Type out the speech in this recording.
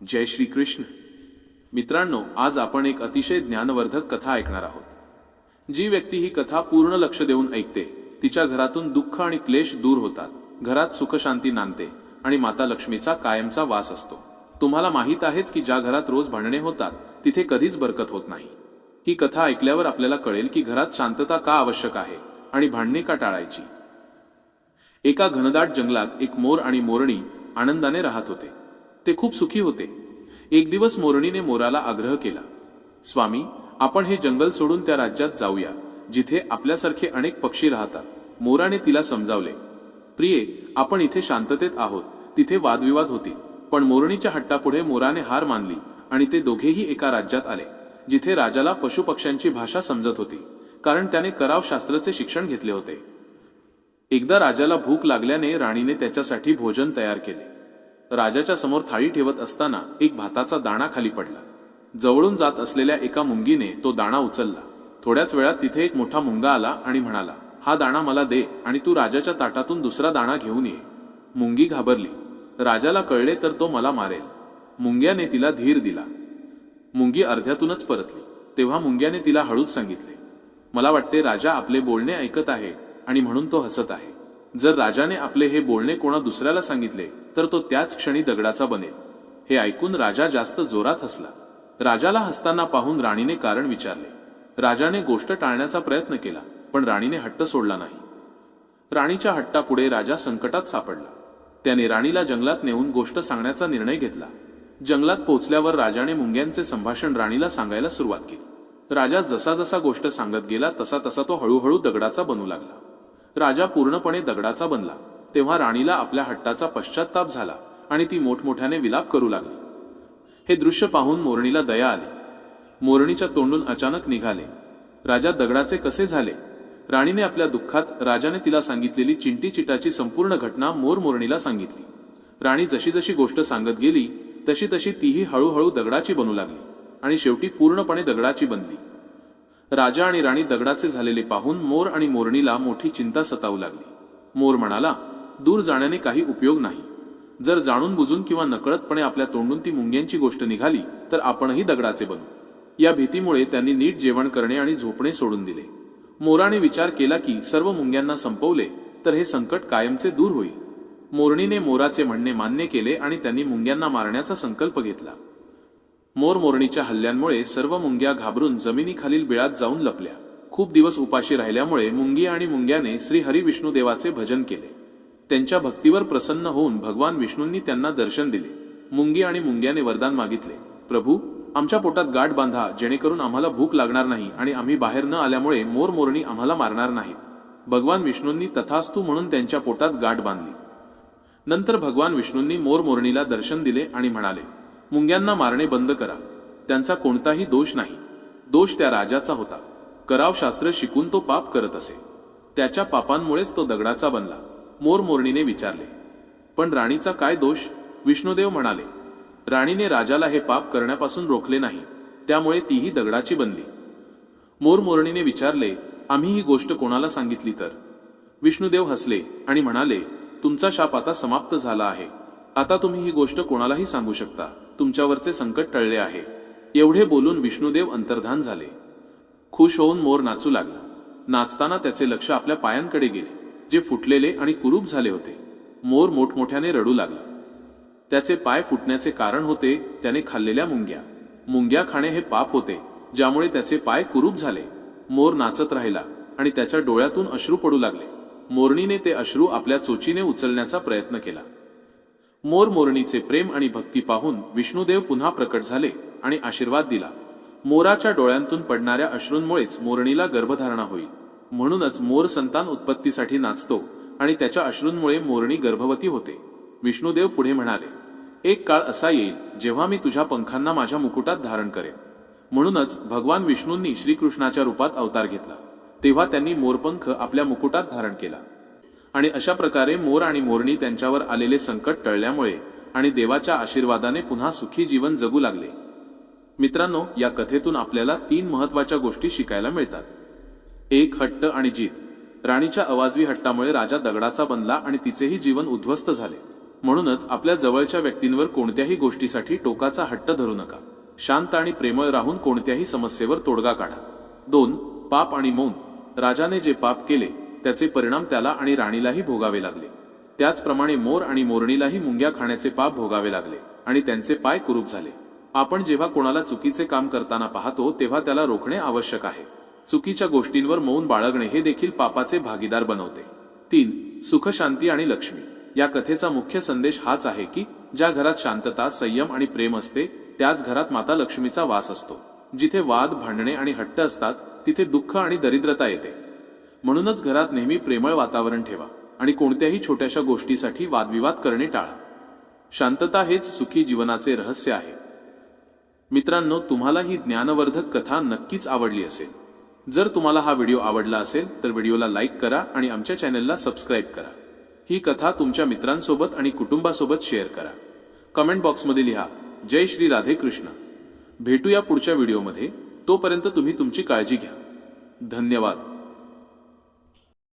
जय श्री कृष्ण. मित्रांनो आज आपण एक अतिशय ज्ञानवर्धक कथा ऐकणार आहोत. जी व्यक्ती ही कथा पूर्ण लक्ष देऊन ऐकते तिच्या घरातून दुःख आणि क्लेश दूर होतात घरात सुखशांती नांदते आणि माता लक्ष्मीचा कायमचा वास असतो. तुम्हाला माहीत आहेच की ज्या घरात रोज भांडणे होतात तिथे कधीच बरकत होत नाही. ही कथा ऐकल्यावर आपल्याला कळेल की घरात शांतता का आवश्यक आहे आणि भांडणे का टाळायची. एका घनदाट जंगलात एक मोर आणि मोरणी आनंदाने राहत होते. ते खूप सुखी होते. एक दिवस मोरणीने मोराला आग्रह केला स्वामी आपण हे जंगल सोडून त्या राज्यात जाऊया जिथे आपल्यासारखे अनेक पक्षी राहतात. मोराने तिला समजावले प्रिये आपण इथे शांततेत आहोत तिथे वादविवाद होतील. पण मोरणीच्या हट्टापुढे मोराने हार मानली आणि ते दोघेही एका राज्यात आले जिथे राजाला पशुपक्ष्यांची भाषा समजत होती कारण त्याने कराव शास्त्राचे शिक्षण घेतले होते. एकदा राजाला भूक लागल्याने राणीने त्याच्यासाठी भोजन तयार केले. राजाच्या समोर थाळी ठेवत असताना एक भाताचा दाणा खाली पडला. जवळून जात असलेल्या एका मुंगीने तो दाणा उचलला. थोड्याच वेळात तिथे एक मोठा मुंगा आला आणि म्हणाला हा दाणा मला दे आणि तू राजाच्या ताटातून दुसरा दाणा घेऊन ये. मुंगी घाबरली. राजाला कळले तर तो मला मारेल. मुंग्याने तिला धीर दिला. मुंगी अर्ध्यातूनच परतली. तेव्हा मुंग्याने तिला हळूच सांगितले मला वाटते राजा आपले बोलणे ऐकत आहे आणि म्हणून तो हसत आहे. जर राजाने आपले हे बोलणे कोणा दुसऱ्याला सांगितले तर तो त्याच क्षणी दगडाचा बनेल. हे ऐकून राजा जास्त जोरात हसला. राजाला हसताना पाहून राणीने कारण विचारले. राजाने गोष्ट टाळण्याचा प्रयत्न केला पण राणीने हट्ट सोडला नाही. राणीच्या हट्टापुढे राजा संकटात सापडला. त्याने राणीला जंगलात नेऊन गोष्ट सांगण्याचा निर्णय घेतला. जंगलात पोहोचल्यावर राजाने मुंग्यांचे संभाषण राणीला सांगायला सुरुवात केली. राजा जसा जसा गोष्ट सांगत गेला तसा तसा तो हळूहळू दगडाचा बनू लागला. राजा पूर्णपणे दगडाचा बनला. तेव्हा राणीला आपल्या हट्टाचा पश्चाताप झाला आणि ती मोठमोठ्याने विलाप करू लागली. हे दृश्य पाहून मोरणीला दया आली. मोरणीच्या तोंडून अचानक निघाले. राजा दगडाचे कसे झाले? राणीने आपल्या दुःखात राजाने तिला सांगितलेली चिंटी चिटाची संपूर्ण घटना मोर मोरणीला सांगितली. राणी जशी जशी गोष्ट सांगत गेली तशी तशी तीही हळूहळू दगडाची बनू लागली आणि शेवटी पूर्णपणे दगडाची बनली. राजा आणि राणी दगडाचे झालेले पाहून मोर आणि मोरणीला मोठी चिंता सतावू लागली. मोर म्हणाला दूर जाण्याने काही उपयोग नाही. जर जाणून बुजून किंवा नकळतपणे आपल्या तोंडून ती मुंग्यांची गोष्ट निघाली तर आपणही दगडाचे बनू. या भीतीमुळे त्यांनी नीट जेवण करणे आणि झोपणे सोडून दिले. मोराने विचार केला की सर्व मुंग्यांना संपवले तर हे संकट कायमचे दूर होईल. मोरणीने मोराचे म्हणणे मान्य केले आणि त्यांनी मुंग्यांना मारण्याचा संकल्प घेतला. मोर मोरणीच्या हल्ल्यांमुळे सर्व मुंग्या घाबरून जमिनीखालील बिळात जाऊन लपल्या. खूप दिवस उपाशी राहिल्यामुळे मुंगी आणि मुंग्याने श्री हरी विष्णुदेवाचे भजन केले. त्यांच्या भक्तीवर प्रसन्न होऊन भगवान विष्णूंनी त्यांना दर्शन दिले. मुंगी आणि मुंग्याने वरदान मागितले. प्रभू आमच्या पोटात गाठ बांधा जेणेकरून आम्हाला भूक लागणार नाही आणि आम्ही बाहेर न आल्यामुळे मोरमोरणी आम्हाला मारणार नाहीत. भगवान विष्णूंनी तथास्तू म्हणून त्यांच्या पोटात गाठ बांधली. नंतर भगवान विष्णूंनी मोरमोरणीला दर्शन दिले आणि म्हणाले मुंग्यांना मारणे बंद करा. त्यांचा कोणताही दोष नाही. दोष त्या राजाचा होता. कराव शास्त्र शिकून तो पाप करत असे. त्याच्या पापांमुळेच तो दगडाचा बनला. मोरमोरणीने विचारले. पण राणीचा काय दोष? विष्णुदेव म्हणाले. राणीने राजाला हे पाप करण्यापासून रोखले नाही. त्यामुळे तीही दगडाची बनली. मोरमोरणीने विचारले आम्ही ही गोष्ट कोणाला सांगितली तर? विष्णुदेव हसले आणि म्हणाले तुमचा शाप आता समाप्त झाला आहे. आता तुम्ही ही गोष्ट कोणालाही सांगू शकता. तुमच्यावरचे संकट टळले आहे. एवढे बोलून विष्णुदेव अंतर्धान झाले. खुश होऊन मोर नाचू लागला. नाचताना त्याचे लक्ष आपल्या पायांकडे गेले. जे फुटलेले आणि कुरूप झाले होते. मोर मोठमोठ्याने रडू लागला. त्याचे पाय फुटण्याचे कारण होते त्याने खाल्लेल्या मुंग्या. मुंग्या खाणे हे पाप होते ज्यामुळे त्याचे पाय कुरूप झाले. मोर नाचत राहिला आणि त्याच्या डोळ्यातून अश्रू पडू लागले. मोरणीने ते अश्रू आपल्या चोचीने उचलण्याचा प्रयत्न केला. मोर मोरणीचे प्रेम आणि भक्ती पाहून विष्णुदेव पुन्हा प्रकट झाले आणि आशीर्वाद दिला. मोराच्या डोळ्यांतून पडणाऱ्या अश्रूंमुळेच मोरणीला गर्भधारणा होईल. म्हणूनच मोर संतान उत्पत्तीसाठी नाचतो आणि त्याच्या अश्रूंमुळे मोरणी गर्भवती होते. विष्णुदेव पुढे म्हणाले एक काळ असा येईल जेव्हा मी तुझ्या पंखांना माझ्या मुकुटात धारण करेन. म्हणूनच भगवान विष्णूंनी श्रीकृष्णाच्या रूपात अवतार घेतला. तेव्हा त्यांनी मोरपंख आपल्या मुकुटात धारण केला. आणि अशा प्रकारे मोर आणि मोरणी त्यांच्यावर आलेले संकट टळल्यामुळे आणि देवाच्या आशीर्वादाने पुन्हा सुखी जीवन जगू लागले. मित्रांनो या कथेतून आपल्याला तीन महत्त्वाच्या गोष्टी शिकायला मिळतात. एक हट्ट आणि जीत. राणीच्या अवाजवी हट्टामुळे राजा दगडाचा बनला आणि तिचेही जीवन उद्ध्वस्त झाले. म्हणूनच आपल्या जवळच्या व्यक्तींवर कोणत्याही गोष्टीसाठी टोकाचा हट्ट धरू नका. शांत आणि प्रेमळ राहून कोणत्याही समस्येवर तोडगा काढा. दोन पाप आणि मौन. राजाने जे पाप केले त्याचे परिणाम त्याला आणि राणीलाही भोगावे लागले. त्याचप्रमाणे मोर आणि मोरणीलाही मुंग्या खाण्याचे पाप भोगावे लागले आणि त्यांचे पाय कुरूप झाले. आपण जेव्हा कोणाला चुकीचे काम करताना पाहतो तेव्हा त्याला रोखणे आवश्यक आहे. चुकीच्या गोष्टींवर मौन बाळगणे हे देखील पापाचे भागीदार बनवते. तीन सुख शांती आणि लक्ष्मी. या कथेचा मुख्य संदेश हाच आहे की ज्या घरात शांतता संयम आणि प्रेम असते त्याच घरात माता लक्ष्मीचा वास असतो. जिथे वाद भांडणे आणि हट्ट असतात तिथे दुःख आणि दरिद्रता येते. म्हणूनच घरात नेहमी प्रेमळ वातावरण ठेवा आणि कोणत्याही छोट्याशा गोष्टीसाठी वादविवाद करणे टाळा. शांतता हेच सुखी जीवनाचे रहस्य आहे. मित्रांनो तुम्हाला ही ज्ञानवर्धक कथा नक्कीच आवडली असेल. जर तुम्हाला हा व्हिडिओ आवडला असेल तर व्हिडिओला लाईक करा आणि आमच्या चॅनलला सबस्क्राईब करा. ही कथा तुमच्या मित्रांसोबत आणि कुटुंबासोबत शेअर करा. कमेंट बॉक्समध्ये लिहा जय श्री राधे कृष्ण. भेटूया पुढच्या व्हिडिओमध्ये. तोपर्यंत तुम्ही तुमची काळजी घ्या. धन्यवाद.